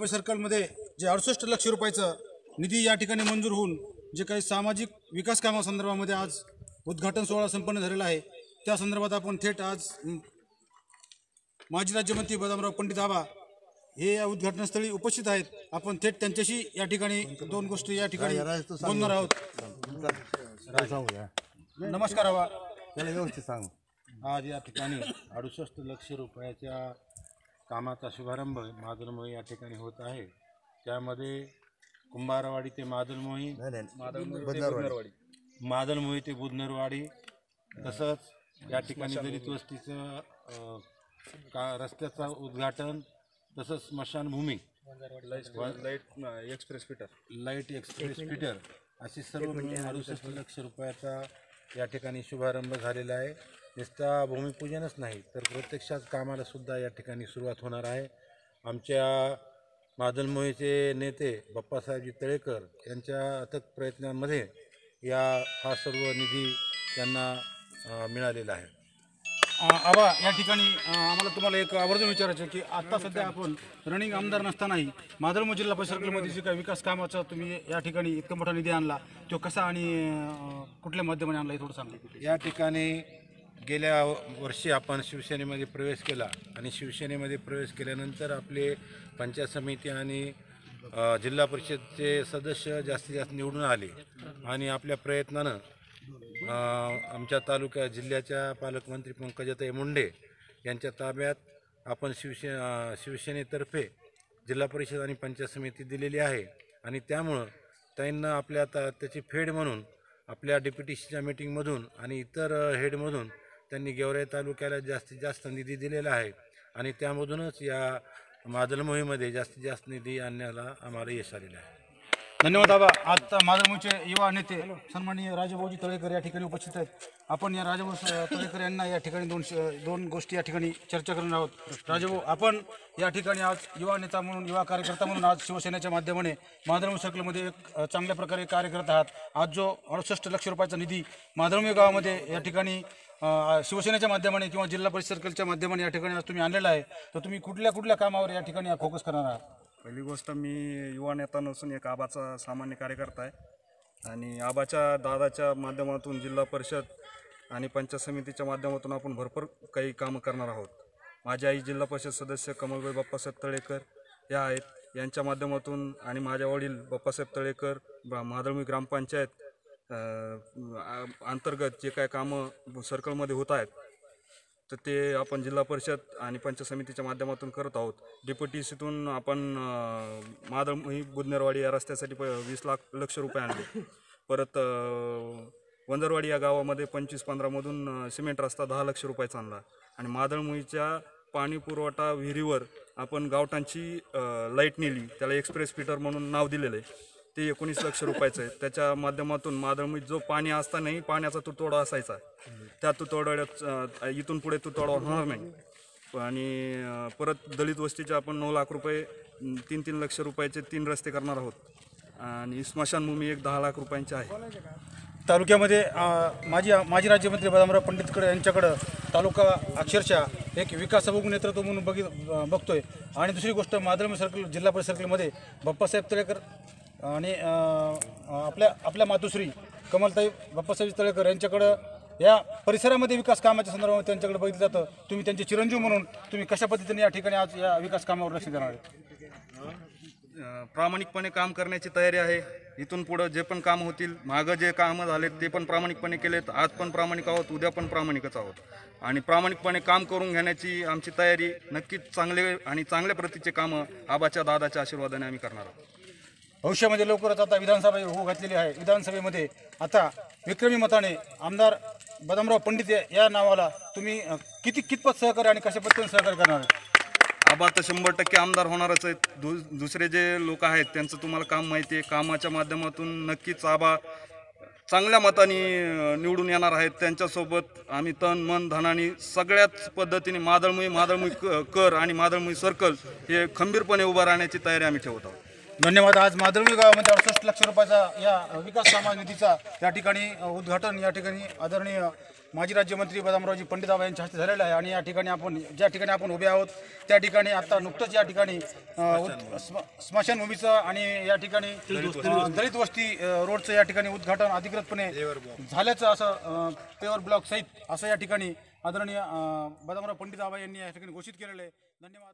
परिषद सर्कलमध्ये जे अडुसष्ट लक्ष रुपयाचं निधी या ठिकाणी मंजूर होऊन जे काही सामाजिक विकास कामासंदर्भामध्ये आज उद्घाटन सोहळा संपन्न झालेला आहे त्या संदर्भात आपण थेट आज माजी राज्यमंत्री बदामराव पंडित आबा हे या उद्घाटनस्थळी उपस्थित आहेत. आपण थेट त्यांच्याशी या ठिकाणी दोन गोष्टी या ठिकाणी बोलणार आहोत. नमस्कार आबा. त्याला व्यवस्थित सांग. आज या ठिकाणी अडुसष्ट लक्ष रुपयाच्या कामाचा शुभारंभ मादलमोही या ठिकाणी होत आहे. त्यामध्ये कुंभारवाडी ते मादलमोही बदनारवाडी. मादलमोही ते बुधनरवाडी तसंच या ठिकाणी दलित वस्तीचं का रस्त्याचं उद्घाटन तसंच स्मशानभूमी. Light express fitter. Light express fitter. असे सर्व मिळून अडुसष्ट लक्ष रुपयाचा या ठिकाणी शुभारंभ झालेला आहे. नुसता भूमिपूजनच नाही तर प्रत्यक्षात कामाला सुद्धा या ठिकाणी सुरुवात होणार आहे. आमच्या मादलमोहीचे नेते बाप्पासाहेबजी तळेकर यांच्या अथक प्रयत्नांमध्ये या हा सर्व निधी त्यांना मिळालेला आहे. आबा या ठिकाणी आम्हाला तुम्हाला एक आवर्जून विचारायचं आहे की आत्ता सध्या आपण रनिंग आमदार नसतानाही माधवमो जिल्हा परिषद सर्कलमध्ये जे काही विकास कामाचा तुम्ही या ठिकाणी इतका मोठा निधी आणला तो कसा आणि कुठल्या माध्यमाने आणला हे थोडं सांगा. या ठिकाणी गेल्या वर्षी आपण शिवसेनेमध्ये प्रवेश केला आणि शिवसेनेमध्ये प्रवेश केल्यानंतर आपले पंचायत समिती आणि जिल्हा परिषदचे सदस्य जास्तीत जास्त निवडून आले. आणि आपल्या प्रयत्नानं आमच्या तालुक्या जिल्ह्याच्या पालकमंत्री पंकजाताई मुंडे यांच्या ताब्यात आपण शिवसे शिवसेनेतर्फे जिल्हा परिषद आणि पंचायत समिती दिलेली आहे. आणि त्यामुळं त्यांना आपल्या आता त्याची फेड म्हणून आपल्या डेप्युटीच्या मीटिंगमधून आणि इतर हेडमधून त्यांनी गेवराई तालुक्याला जास्तीत जास्त निधी दिलेला आहे. आणि त्यामधूनच या मादल मोहीमध्ये जास्तीत जास्त निधी आणण्याला आम्हाला यश आलेलं आहे. धन्यवाद बाबा. आता माधवमोचे युवा नेते सन्माननीय राजाभाऊजी तळेकर या ठिकाणी उपस्थित आहेत. आपण या राजाभाऊ तळेकर यांना या ठिकाणी दोन दोन गोष्टी या ठिकाणी चर्चा करणार आहोत. राजाभाऊ आपण या ठिकाणी आज युवा नेता म्हणून युवा कार्यकर्ता म्हणून आज शिवसेनेच्या माध्यमाने माधवमो सर्कलमध्ये एक चांगल्या प्रकारे कार्य करत आहात. आज जो अडुसष्ट लक्ष रुपयाचा निधी माधवमे गावामध्ये या ठिकाणी शिवसेनेच्या माध्यमाने किंवा जिल्हा परिषद सर्कलच्या माध्यमाने या ठिकाणी आज तुम्ही आणलेला आहे. तर तुम्ही कुठल्या कुठल्या कामावर या ठिकाणी फोकस करणार आहात? पहिली गोष्ट मी युवा नेता नसून एक आबाचा सामान्य कार्यकर्ता आहे. आणि आबाच्या दादाच्या माध्यमातून जिल्हा परिषद आणि पंचायत समितीच्या माध्यमातून आपण भरपूर काही कामं करणार आहोत. माझी आई जिल्हा परिषद सदस्य कमलबाई बाप्पासाहेब तळेकर या आहेत. यांच्या माध्यमातून आणि माझ्या वडील बाप्पासाहेब तळेकर ब- मादळमी ग्रामपंचायत अंतर्गत जे काय कामं सर्कलमध्ये होत आहेत तर ते आपण जिल्हा परिषद आणि पंचायत समितीच्या माध्यमातून करत आहोत. डेप्युटीसीतून आपण अं, मादळ बुधनेरवाडी या रस्त्यासाठी प वीस लाख लक्ष रुपये आणले. परत वंजरवाडी वंदरवाडी या गावामध्ये पंचवीस पंधरामधून सिमेंट रस्ता दहा लक्ष रुपयाचा आणला. आणि मादळमुईच्या पाणी पुरवठा विहिरीवर आपण गावठांची लाइट नेली. त्याला एक्सप्रेस फिटर म्हणून नाव दिलेलं आहे. ते एकोणीस लक्ष रुपयाचं आहे. त्याच्या माध्यमातून मादळमुईत जो पाणी असतानाही पाण्याचा तुटवडा असायचा. त्या तुटवड्यात इथून पुढे तुटवडा होणार नाही. आणि परत दलित वस्तीचे आपण नऊ लाख रुपये तीन तीन लक्ष रुपयाचे तीन रस्ते करणार आहोत. आणि स्मशानभूमी एक दहा लाख रुपयांची आहे. तालुक्यामध्ये माजी माजी राज्यमंत्री बदामराव पंडितकडे यांच्याकडं तालुका अक्षरशः एक विकासाभिमुख नेतृत्व म्हणून बघित बघतोय. आणि दुसरी गोष्ट मादळम सर्कल जिल्हा परिषद सर्कलमध्ये बाप्पासाहेब तळेकर आणि आपल्या आपल्या मातोश्री कमलताई बाप्पासाहेब तळेकर यांच्याकडं या परिसरामध्ये विकास कामाच्या संदर्भात त्यांच्याकडे बघितलं जातं. तुम्ही त्यांचे चिरंजीव म्हणून तुम्ही कशा पद्धतीने या ठिकाणी आज या विकास कामावर लक्ष देणार आहे प्रामाणिकपणे काम करण्याची तयारी आहे. इथून पुढं जे पण काम होतील मागं जे कामं झालेत ते पण प्रामाणिकपणे केलेत. आज पण प्रामाणिक आहोत उद्या पण प्रामाणिकच आहोत. आणि प्रामाणिकपणे काम करून घेण्याची आमची तयारी नक्कीच चांगले आणि चांगल्या प्रतीचे कामं आबाच्या दादाच्या आशीर्वादाने आम्ही करणार आहोत. भविष्यामध्ये लवकरच आता विधानसभा होऊ घातलेली आहे. विधानसभेमध्ये आता विक्रमी मताने आमदार बदामराव पंडित या- नावाला तुम्ही किती कितपत सहकार्य आणि कशा पद्धतीने सहकार्य करणार आहे? आबा तर शंभर टक्के आमदार होणारच आहेत. दु दुसरे जे लोक आहेत त्यांचं तुम्हाला काम माहिती आहे. कामाच्या माध्यमातून नक्कीच आबा चांगल्या मताने निवडून येणार आहेत. त्यांच्यासोबत आम्ही तन मन धनाने सगळ्याच पद्धतीने मादळमुई मादळमुई क- कर आणि मादळमुई सर्कल हे खंबीरपणे उभं राहण्याची तयारी आम्ही ठेवत आहोत. धन्यवाद. आज माधवी गावामध्ये अडुसष्ट लक्ष रुपयाचा या विकास निधीचा या ठिकाणी उद्घाटन या ठिकाणी आदरणीय माजी राज्यमंत्री बदामरावजी पंडिताबा यांच्या हस्ते झालेलं आहे. आणि या ठिकाणी आपण ज्या ठिकाणी आपण उभे आहोत त्या ठिकाणी आता नुकतंच या ठिकाणी स्मशानभूमीचं आणि या ठिकाणी दलित वस्ती रोडचं या ठिकाणी उद्घाटन अधिकृतपणे झाल्याचं असं पेवर ब्लॉक सहित असं या ठिकाणी आदरणीय बदामराव पंडिताबा यांनी या ठिकाणी घोषित केलेलं आहे. धन्यवाद.